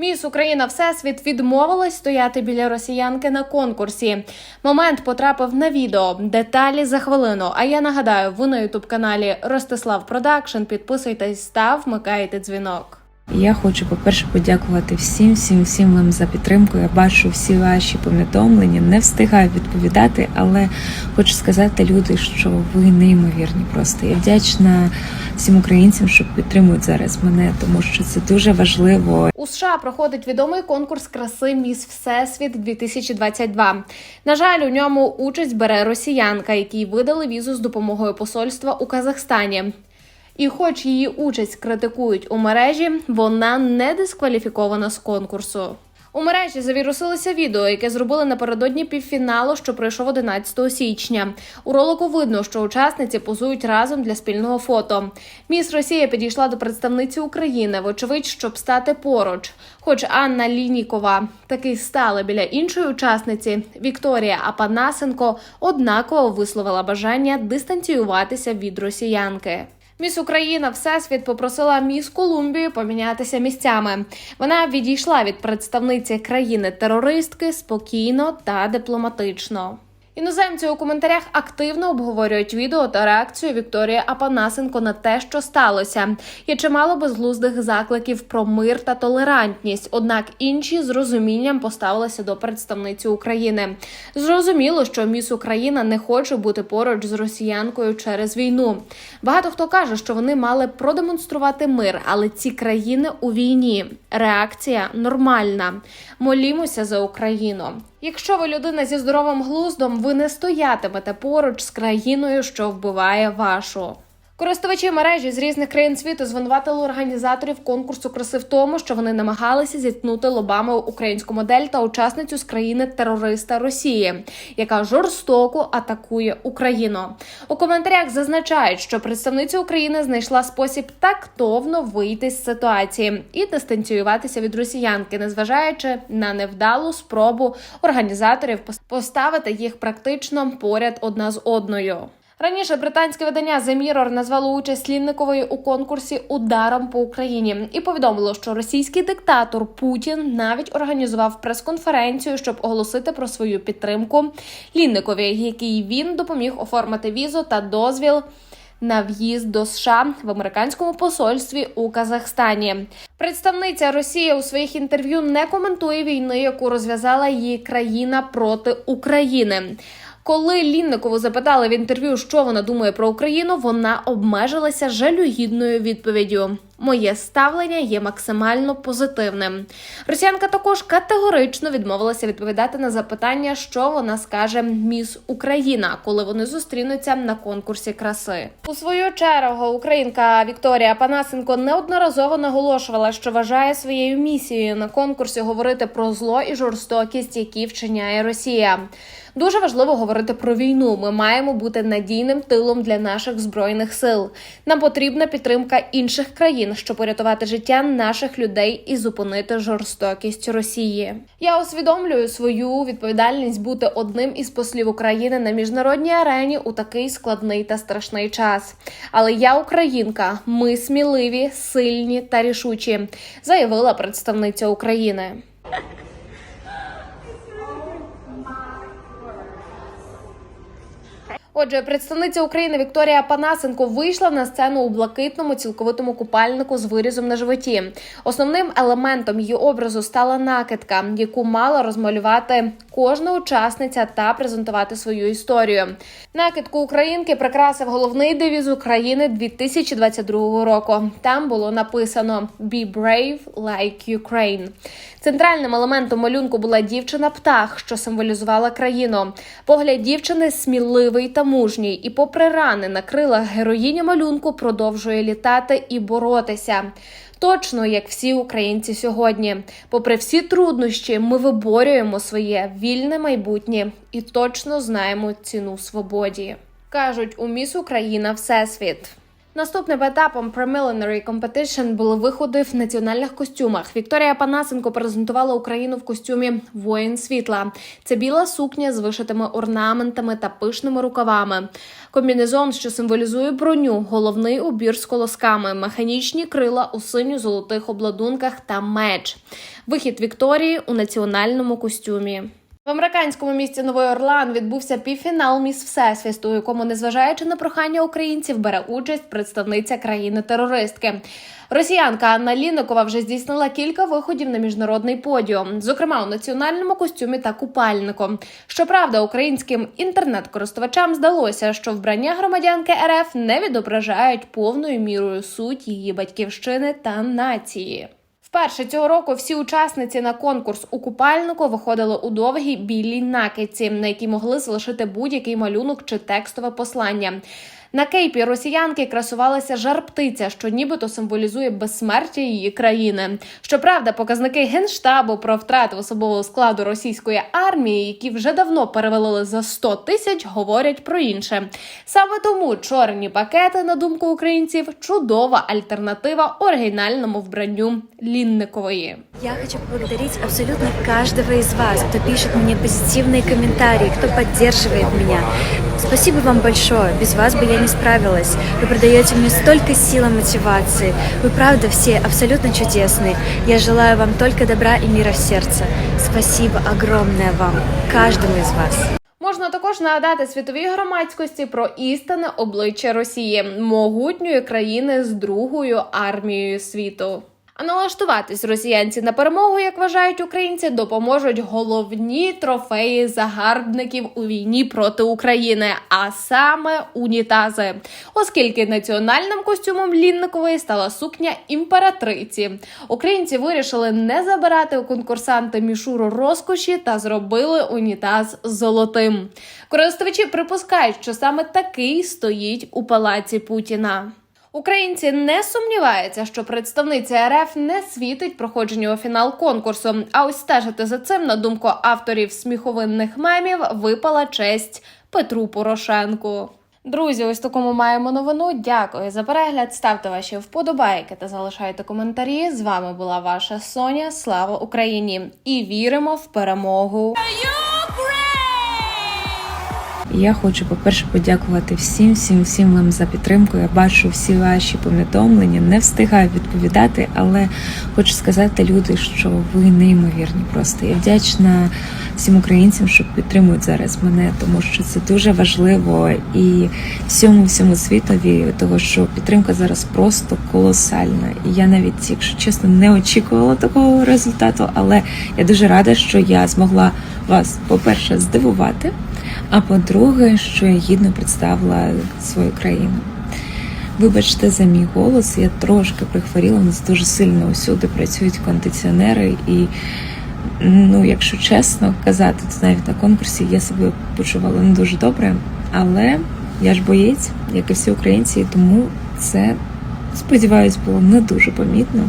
Міс Україна Всесвіт відмовилась стояти біля росіянки на конкурсі. Момент потрапив на відео. Деталі за хвилину. А я нагадаю, ви на ютуб каналі Ростислав Продакшн. Підписуйтесь та вмикайте дзвінок. Я хочу, по-перше, подякувати всім, всім, всім вам за підтримку. Я бачу всі ваші повідомлення, не встигаю відповідати, але хочу сказати люди, що ви неймовірні. Просто я вдячна всім українцям, що підтримують зараз мене, тому що це дуже важливо. У США проходить відомий конкурс краси Міс Всесвіт 2022. На жаль, у ньому участь бере росіянка, якій видали візу з допомогою посольства у Казахстані. І, хоч її участь критикують у мережі, вона не дискваліфікована з конкурсу. У мережі завірусилося відео, яке зробили напередодні півфіналу, що пройшов 11 січня. У ролику видно, що учасниці позують разом для спільного фото. Міс Росія підійшла до представниці України, вочевидь, щоб стати поруч. Хоч Анна Лінікова таки стала біля іншої учасниці, Вікторія Апанасенко однаково висловила бажання дистанціюватися від росіянки. Міс Україна Всесвіт попросила міс Колумбію помінятися місцями. Вона відійшла від представниці країни-терористки спокійно та дипломатично. Іноземці у коментарях активно обговорюють відео та реакцію Вікторії Апанасенко на те, що сталося. Є чимало безглуздих закликів про мир та толерантність. Однак інші з розумінням поставилися до представниці України. Зрозуміло, що міс Україна не хоче бути поруч з росіянкою через війну. Багато хто каже, що вони мали продемонструвати мир, але ці країни у війні. Реакція нормальна. Молімося за Україну. Якщо ви людина зі здоровим глуздом, ви не стоятимете поруч з країною, що вбиває вашу. Користувачі мережі з різних країн світу звинуватили організаторів конкурсу краси в тому, що вони намагалися зіткнути лобами українську модель та учасницю з країни терориста Росії, яка жорстоко атакує Україну. У коментарях зазначають, що представниця України знайшла спосіб тактовно вийти з ситуації і дистанціюватися від росіянки, незважаючи на невдалу спробу організаторів поставити їх практично поряд одна з одною. Раніше британське видання The Mirror назвало участь Лінникової у конкурсі ударом по Україні і повідомило, що російський диктатор Путін навіть організував прес-конференцію, щоб оголосити про свою підтримку Лінникові, який він допоміг оформити візу та дозвіл. На в'їзд до США в американському посольстві у Казахстані представниця Росії у своїх інтерв'ю не коментує війни, яку розв'язала її країна проти України. Коли Лінникову запитали в інтерв'ю, що вона думає про Україну, вона обмежилася жалюгідною відповіддю. Моє ставлення є максимально позитивним. Росіянка також категорично відмовилася відповідати на запитання, що вона скаже міс Україна, коли вони зустрінуться на конкурсі краси. У свою чергу українка Вікторія Панасенко неодноразово наголошувала, що вважає своєю місією на конкурсі говорити про зло і жорстокість, які вчиняє Росія. Дуже важливо говорити про війну. Ми маємо бути надійним тилом для наших збройних сил. Нам потрібна підтримка інших країн, щоб порятувати життя наших людей і зупинити жорстокість Росії. Я усвідомлюю свою відповідальність бути одним із послів України на міжнародній арені у такий складний та страшний час. Але я українка, ми сміливі, сильні та рішучі, заявила представниця України. Отже, представниця України Вікторія Панасенко вийшла на сцену у блакитному цілковитому купальнику з вирізом на животі. Основним елементом її образу стала накидка, яку мала розмалювати кожна учасниця та презентувати свою історію. Накидку українки прикрасив головний девіз України 2022 року. Там було написано «Be brave like Ukraine». Центральним елементом малюнку була дівчина-птах, що символізувала країну. Погляд дівчини сміливий та мужній, і, попри рани на крилах, героїня малюнку продовжує літати і боротися. Точно як всі українці сьогодні. Попри всі труднощі, ми виборюємо своє вільне майбутнє і точно знаємо ціну свободі. кажуть у міс Україна Всесвіт. Наступним етапом Preliminary Competition були виходи в національних костюмах. Вікторія Панасенко презентувала Україну в костюмі Воїн світла. Це біла сукня з вишитими орнаментами та пишними рукавами. Комбінезон, що символізує броню, головний убір з колосками, механічні крила у синьо-золотих обладунках та меч. Вихід Вікторії у національному костюмі. В американському місті Новий Орлан відбувся півфінал Міс Всесвіт, у якому, незважаючи на прохання українців, бере участь представниця країни-терористки. Росіянка Анна Ліникова вже здійснила кілька виходів на міжнародний подіум, зокрема у національному костюмі та купальнику. Щоправда, українським інтернет-користувачам здалося, що вбрання громадянки РФ не відображають повною мірою суть її батьківщини та нації. Вперше цього року всі учасниці на конкурс у купальнику виходили у довгій білій накидці, на якій могли залишити будь-який малюнок чи текстове послання. На кейпі росіянки красувалася жар-птиця, що нібито символізує безсмертя її країни. Щоправда, показники генштабу про втрати особового складу російської армії, які вже давно перевалили за 100 тисяч, говорять про інше. Саме тому чорні пакети, на думку українців, чудова альтернатива оригінальному вбранню Лінникової. Я хочу поблагодарить абсолютно каждого из вас, кто пишет мне позитивные комментарии, кто поддерживает меня. Спасибо вам большое. Без вас бы я не справилась. Вы продаете мне столько сил и мотивации. Вы правда все абсолютно чудесные. Я желаю вам только добра и мира в сердце. Спасибо огромное вам, каждому из вас. Можна також нагадати світовій громадськості про істинне обличчя Росії, могутньої країни з другою армією світу. А налаштуватись росіянці на перемогу, як вважають українці, допоможуть головні трофеї загарбників у війні проти України, а саме унітази, оскільки національним костюмом Лінникової стала сукня імператриці. Українці вирішили не забирати у конкурсанта мішуру розкоші та зробили унітаз золотим. Користувачі припускають, що саме такий стоїть у палаці Путіна. Українці не сумніваються, що представниця РФ не світить проходженню у фінал конкурсу. А ось стежити за цим, на думку авторів сміховинних мемів, випала честь Петру Порошенку. Друзі, ось такому маємо новину. Дякую за перегляд. Ставте ваші вподобайки та залишайте коментарі. З вами була ваша Соня. Слава Україні! І віримо в перемогу! Я хочу, по-перше, подякувати всім, всім, всім вам за підтримку. Я бачу всі ваші повідомлення, не встигаю відповідати, але хочу сказати, люди, що ви неймовірні. Просто я вдячна всім українцям, що підтримують зараз мене, тому що це дуже важливо і всьому всьому світові, того що підтримка зараз просто колосальна. І я навіть, якщо чесно, не очікувала такого результату, але я дуже рада, що я змогла вас, по-перше, здивувати. А по-друге, що я гідно представила свою країну. Вибачте за мій голос, я трошки прихворіла, у нас дуже сильно усюди працюють кондиціонери, і, ну, якщо чесно казати, то навіть на конкурсі я себе почувала не дуже добре. Але я ж боєць, як і всі українці, тому це, сподіваюсь, було не дуже помітно.